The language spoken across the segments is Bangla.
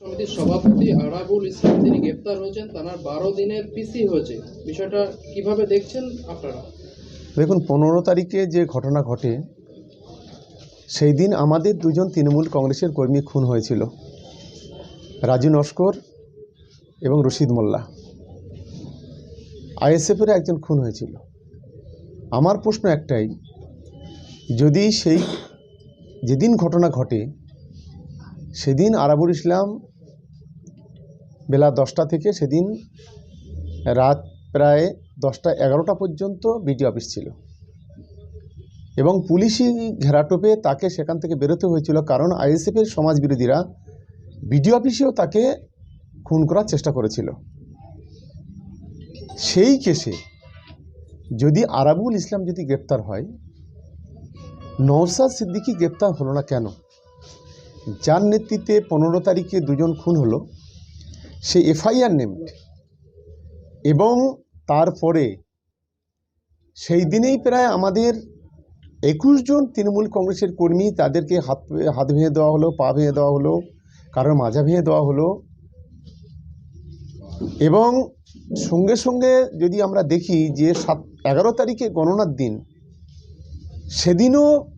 সমিতির সভাপতি ইসলাম তিনি গ্রেপ্তার হয়েছেন, তার বারো দিনের পিসি হয়েছে। বিষয়টা কীভাবে দেখছেন আপনারা? দেখুন, পনেরো তারিখে যে ঘটনা ঘটে, সেই দিন আমাদের দুজন তৃণমূল কংগ্রেসের কর্মী খুন হয়েছিল। রাজু নস্কর এবং রশিদ মোল্লা। আইএসএফের একজন খুন হয়েছিল। আমার প্রশ্ন একটাই, যদি সেই যেদিন ঘটনা ঘটে, সেদিন আরাবুল ইসলাম বেলা দশটা থেকে সেদিন রাত প্রায় দশটা এগারোটা পর্যন্ত বিডি অফিস ছিল। এবং পুলিশি ঘেরাটোপে তাকে সেখান থেকে বেরোতে হয়েছিল কারণ আইএসএফের সমাজবিরোধীরা বিডি অফিসেও তাকে খুন করার চেষ্টা করেছিল। সেই কেসে যদি আরাবুল ইসলাম যদি গ্রেপ্তার হয় নওসাদ সিদ্দিকি গ্রেপ্তার হলো না কেন? যার নেতৃত্বে পনেরো তারিখে দুজন খুন হলো। সে এফআইআর নেমড এবং তারপরে সেই দিনেই প্রায় আমাদের একুশ জন তৃণমূল কংগ্রেসের কর্মী তাদেরকে হাত হাত ভেঙে দেওয়া হলো, পা ভেঙে দেওয়া হলো, কারোর মাজা ভেঙে দেওয়া হলো। এবং সঙ্গে সঙ্গে যদি আমরা দেখি যে সাত, এগারো তারিখে গণনার দিন, সেদিনও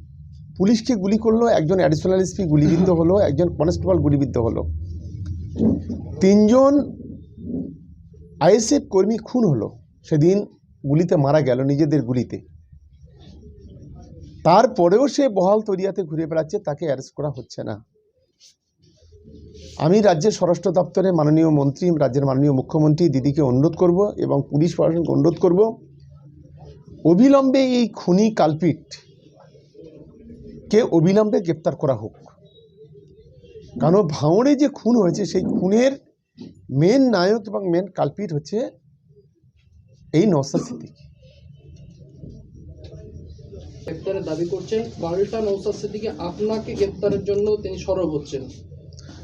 পুলিশকে গুলি করল, একজন অ্যাডিশনাল এসপি গুলিবিদ্ধ হলো, একজন কনস্টেবল গুলিবিদ্ধ হলো। তিনজন আইএসএফ কর্মী খুন হলো। সেদিন গুলিতে মারা গেল নিজেদের গুলিতে। তারপরেও সে বহাল তরিয়াতে ঘুরে বেড়াচ্ছে, তাকে অ্যারেস্ট করা হচ্ছে না। আমি রাজ্যের স্বরাষ্ট্র দপ্তরের মাননীয় মন্ত্রী, রাজ্যের মাননীয় মুখ্যমন্ত্রী দিদিকে অনুরোধ করব এবং পুলিশ প্রশাসনকে অনুরোধ করব, অবিলম্বে এই খুনি কালপিট কে অবিলম্বে গ্রেপ্তার করা হোক। কারণ ভাঙড়ে যে খুন হয়েছে, সেই খুনের মেন নায়ক এবং মেন কালপিট হচ্ছে এই নওসাদ সিদ্দিকী। গ্রেপ্তারের দাবি করছেন পাল্টা নৌসাদ সিদ্দিকি। আপনাকে গ্রেপ্তারের জন্য তিনি সরব হচ্ছেন।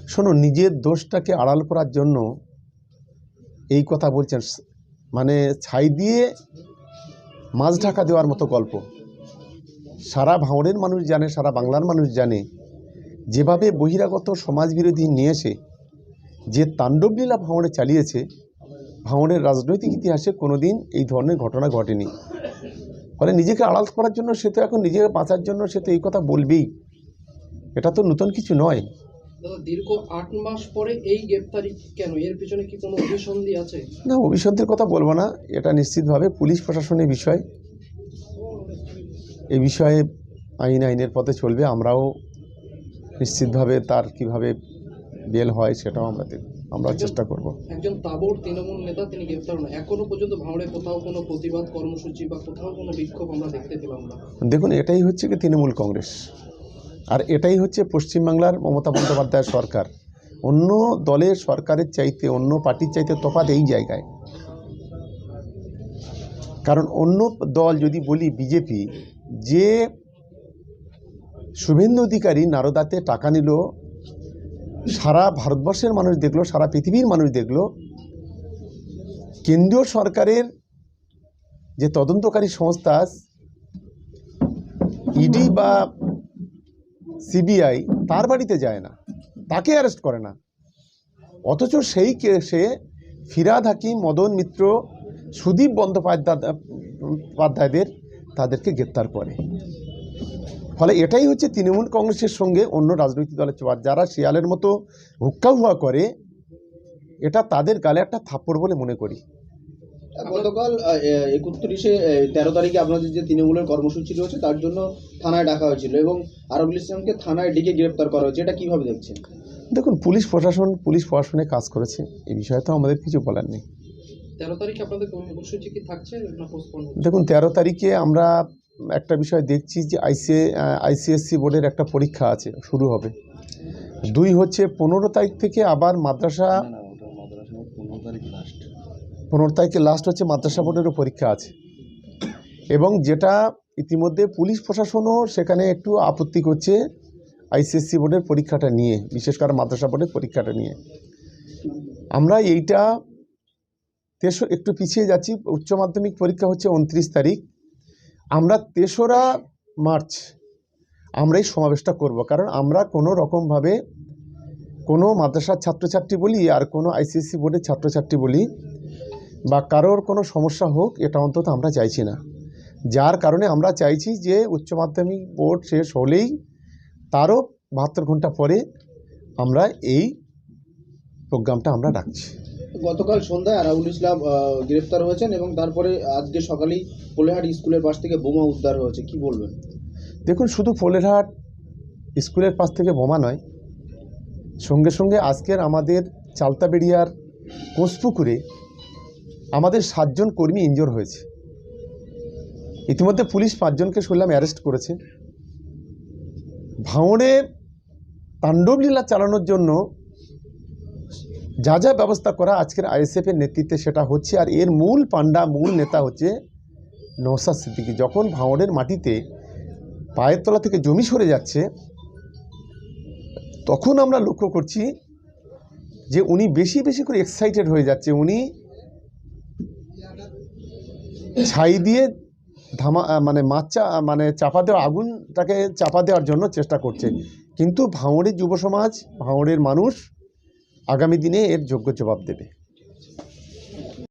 শোনো নিজের দোষটাকে আড়াল করার জন্য এই কথা বলছেন। মানে ছাই দিয়ে মাছ ঢাকা দেওয়ার মতো গল্প। সারা ভাঙড়ের মানুষ জানে সারা বাংলার মানুষ জানে যেভাবে বহিরাগত সমাজবিরোধী নিয়ে এসে যে তাণ্ডবলীলা ভাঙড়ে চালিয়েছে ভাঙড়ের রাজনৈতিক ইতিহাসে কোনোদিন এই ধরনের ঘটনা ঘটেনি। ফলে নিজেকে আড়াল করার জন্য সে তো এখন নিজেকে বাঁচার জন্য সে তো এই কথা বলবেই। এটা তো নতুন কিছু নয়। দীর্ঘ আট মাস পরে এই গ্রেপ্তারি কেন? এর পিছনে কি কোনো অভিসন্ধি আছে? না অভিসন্ধির কথা বলব না। এটা নিশ্চিতভাবে পুলিশ প্রশাসনের বিষয়। এই বিষয়ে আইন আইনের পথে চলবে। আমরাও নিশ্চিতভাবে তার কীভাবে বেল হয় সেটাও আমরা আমরা চেষ্টা করব। একজন তাবর তৃণমূল নেতা তিনি গ্রেপ্তার হন। এখনও পর্যন্ত ভাঙড়ে কোথাও কোনো প্রতিবাদ কর্মসূচি বা কোথাও কোনো বিক্ষোভ আমরা দেখতে পেলাম না। দেখুন এটাই হচ্ছে কি তৃণমূল কংগ্রেস। আর এটাই হচ্ছে পশ্চিমবাংলার মমতা বন্দ্যোপাধ্যায়ের সরকার। অন্য দলের সরকারের চাইতে অন্য পার্টির চাইতে তফাৎ এই জায়গায়। কারণ অন্য দল যদি বলি বিজেপি যে শুভেন্দু অধিকারী নারদাতে টাকা নিল সারা ভারতবর্ষের মানুষ দেখল, সারা পৃথিবীর মানুষ দেখল, কেন্দ্রীয় সরকারের যে তদন্তকারী সংস্থা ইডি বা সিবিআই তার বাড়িতে যায় না, তাকে অ্যারেস্ট করে না। অথচ সেই কেসে ফিরাদ হাকিম, মদন মিত্র, সুদীপ বন্দ্যোপাধ্যায় পাধ্যায়দের তাদেরকে গ্রেপ্তার করে। ফলে এটাই হচ্ছে তৃণমূল কংগ্রেসের সঙ্গে অন্য রাজনৈতিক দলের চোয়ার যারা শিয়ালের মতো হুক্কা হুয়া করে এটা তাদের গালে একটা থাপ্পড় বলে মনে করি। গতকাল একত্রিশে তেরো তারিখে আপনাদের যে তৃণমূলের কর্মসূচি রয়েছে তার জন্য থানায় ডাকা হয়েছিল এবং আরবুল ইসলামকে থানায় ডেকে গ্রেপ্তার করা হয়েছে। এটা কীভাবে দেখছেন? দেখুন পুলিশ প্রশাসন পুলিশ প্রশাসনে কাজ করেছে। এই বিষয়ে তো আমাদের কিছু বলার নেই। তেরো তারিখে আপনাদের কর্মসূচি কি থাকছে না দেখুন তেরো তারিখে আমরা একটা বিষয় দেখছি যে আইসিএ আইসিএসসি বোর্ডের একটা পরীক্ষা আছে শুরু হবে। দুই হচ্ছে পনেরো তারিখ থেকে আবার মাদ্রাসা পনেরো তারিখে লাস্ট হচ্ছে মাদ্রাসা বোর্ডেরও পরীক্ষা আছে। এবং যেটা ইতিমধ্যে পুলিশ প্রশাসনও সেখানে একটু আপত্তি করছে আইসিএসসি বোর্ডের পরীক্ষাটা নিয়ে বিশেষ করে মাদ্রাসা বোর্ডের পরীক্ষাটা নিয়ে। আমরা এইটা তেসো একটু পিছিয়ে যাচ্ছি। উচ্চ মাধ্যমিক পরীক্ষা হচ্ছে উনত্রিশ তারিখ। আমরা তেসরা মার্চ আমরা এই সমাবেশটা করব, কারণ আমরা কোনো রকমভাবে কোনো মাদ্রাসার ছাত্রছাত্রী বলি আর কোনো আইসিএসসি বোর্ডের ছাত্রছাত্রী বলি বা কারোর কোনো সমস্যা হোক, এটা অন্তত আমরা চাইছি না। যার কারণে আমরা চাইছি যে উচ্চ মাধ্যমিক বোর্ড শেষ হলেই তারও বাহাত্তর ঘণ্টা পরে আমরা এই প্রোগ্রামটা আমরা রাখছি। গতকাল সন্ধ্যায় আরাউল ইসলাম গ্রেফতার হয়েছেন এবং তারপরে আজকে সকালেই পোলেহাট স্কুলের পাশ থেকে বোমা উদ্ধার হয়েছে। কি বলবেন? দেখুন, শুধু ফলেরহাট স্কুলের পাশ থেকে বোমা নয়, সঙ্গে সঙ্গে আজকের আমাদের চালতাবেড়িয়ার কোষপুকুরে আমাদের সাতজন কর্মী ইনজোর হয়েছে। ইতিমধ্যে পুলিশ পাঁচজনকে শুনলাম অ্যারেস্ট করেছে। ভাঙড়ে তাণ্ডবলীলা চালানোর জন্য যা যা ব্যবস্থা করা আজকের আইএসএফের নেতৃত্বে সেটা হচ্ছে, আর এর মূল পান্ডা মূল নেতা হচ্ছে নৌসাদ সিদ্দিকি। যখন ভাঙড়ের মাটিতে পায়ের তলা থেকে জমি সরে যাচ্ছে, তখন আমরা লক্ষ্য করছি যে উনি বেশি বেশি করে এক্সাইটেড হয়ে যাচ্ছে। উনি ছাই দিয়ে ধামা মানে মাছ চা মানে চাপা দেওয়া, আগুনটাকে চাপা দেওয়ার জন্য চেষ্টা করছে। কিন্তু ভাঙড়ের যুব সমাজ ভাঙড়ের মানুষ আগামী দিনে এর যোগ্য জবাব দেবে।